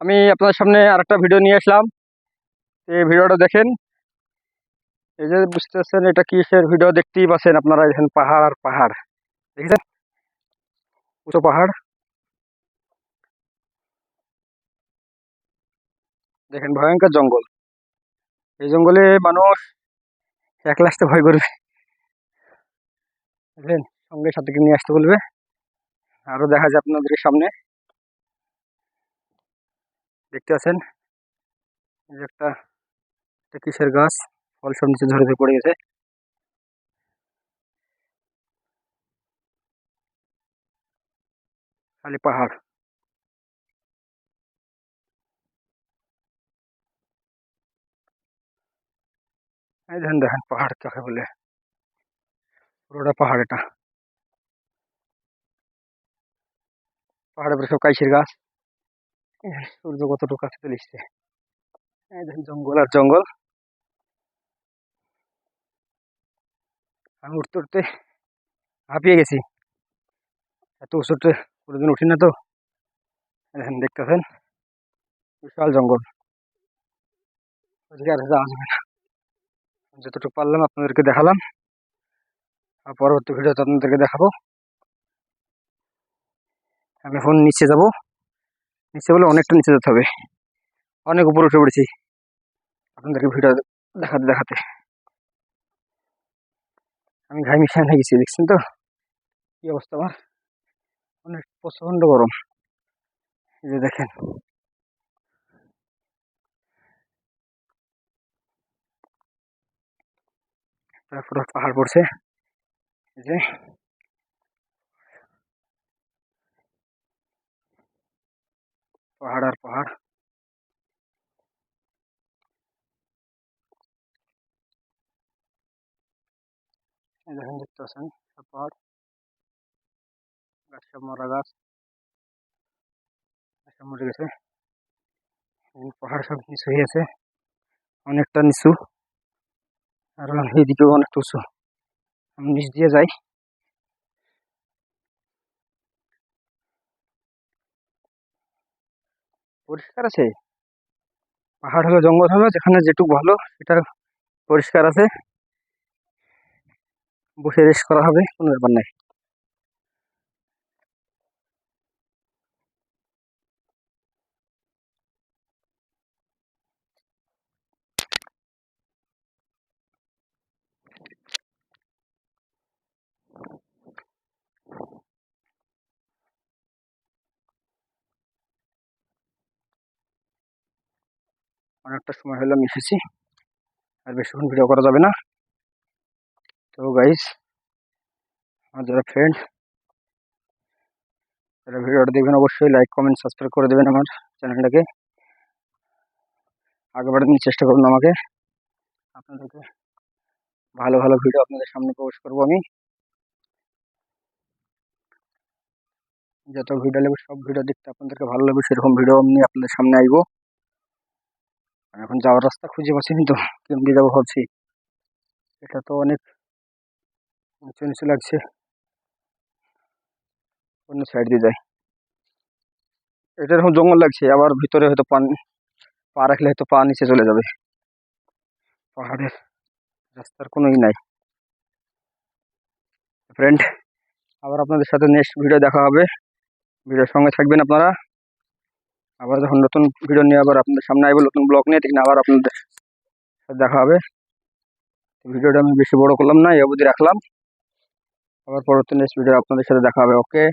আমি আপনার সামনে আর একটা ভিডিও নিয়ে আসলাম। এই ভিডিওটা দেখেন। এই যে বুঝতেছেন এটা কিসের ভিডিও দেখতেই পাচ্ছেন আপনারা এখানে পাহাড় আর পাহাড়। দেখেছেন? উঁচু পাহাড়। দেখেন ভয়ঙ্কর জঙ্গল। এই জঙ্গলে মানুষ একলা আসতে ভয় করবে। বুঝলেন সঙ্গে সাথে নিয়ে আসতে বলবে। আরও দেখা যায় আপনাদের সামনে। দেখতে আছেন এই যে একটা একটা কিসের গাছ ফল সব নিচে ঝরে ঝরে পড়ে গেছে খালি পাহাড় এই দেখেন দেখেন পাহাড় কাকে বলে পুরোটা পাহাড় এটা পাহাড়ের উপরে সব কাইসের গাছ এই সূর্য কতটুকু এই দেখেন জঙ্গল আর জঙ্গল। আমি উঠতে উঠতে হাঁপিয়ে গেছি। এত উঁচুতে কোনোদিন উঠি না তো। দেখেন, দেখতেছেন? বিশাল জঙ্গল। ওদিকে আর যাওয়া যাবে না। যতটুকু পারলাম আপনাদেরকে দেখালাম। আর পরবর্তী ভিডিওতে আপনাদেরকে দেখাবো। আমি এখন নিচে যাব। নিচে বলে অনেকটা নিচে যেতে হবে। অনেক উপরে উঠে পড়েছি। আপনাদেরকে ভিডিও দেখাতে দেখাতে। আমি ঘাই মিশাই হয়ে গেছি, দেখছেন তো? কি অবস্থা আমার? অনেক প্রচণ্ড গরম। এই যে দেখেন। তারপরে পাহাড় পড়ছে। এই যে পাহাড় আর পাহাড়। দেখেন, দেখতে পাচ্ছেন সব পাহাড়। গাছ সব মরা গাছ। সব মরে গেছে। পাহাড় সব নিচু হয়ে গেছে অনেকটা নিচু। আর এইদিকেও অনেকটা উঁচু। আমি নিচ দিয়ে যাই। পরিষ্কার আছে? পাহাড় হলো জঙ্গল হলো, যেখানে যেটুকু ভালো, সেটা পরিষ্কার আছে। বসে রেস্ট করা হবে, কোনো ব্যাপার নাই। অনেকটা সময় হলো, আমি এসেছি। আর বেশিক্ষণ ভিডিও করা যাবে না। তো গাইস আমার যারা ফ্রেন্ড যারা ভিডিওটা দেখবেন অবশ্যই লাইক কমেন্ট সাবস্ক্রাইব করে দেবেন আমার চ্যানেলটাকে আগে বাড়ানোর চেষ্টা করুন আমাকে। আপনাদেরকে ভালো ভালো ভিডিও আপনাদের সামনে প্রবেশ করব আমি। যত ভিডিও লাগবে, সব ভিডিও দেখতে আপনাদেরকে ভালো লাগবে, সেরকম ভিডিও আমি আপনাদের সামনে আইবো। আর এখন যাওয়ার রাস্তা খুঁজে পাচ্ছি তো কেমনি যাব ভাবছি। এটা তো অনেক নিচু নিচু লাগছে। অন্য সাইড দিয়ে যাই। এটা এরকম জঙ্গল লাগছে, আবার ভিতরে হয়তো পান, পা রাখলে হয়তো পা নিচে চলে যাবে। পাহাড়ের রাস্তার কোনো ই নাই। ফ্রেন্ড আবার আপনাদের সাথে নেক্সট ভিডিও দেখা হবে। ভিডিওর সঙ্গে থাকবেন আপনারা। আবার যখন নতুন ভিডিও নিয়ে আবার আপনাদের সামনে আসব নতুন ব্লগ নিয়ে, তখন আবার আপনাদের দেখা হবে। ভিডিওটা আমি বেশি বড় করলাম না, এই অবধি রাখলাম। আবার পরবর্তী নেক্সট ভিডিও আপনাদের সাথে দেখা হবে ওকে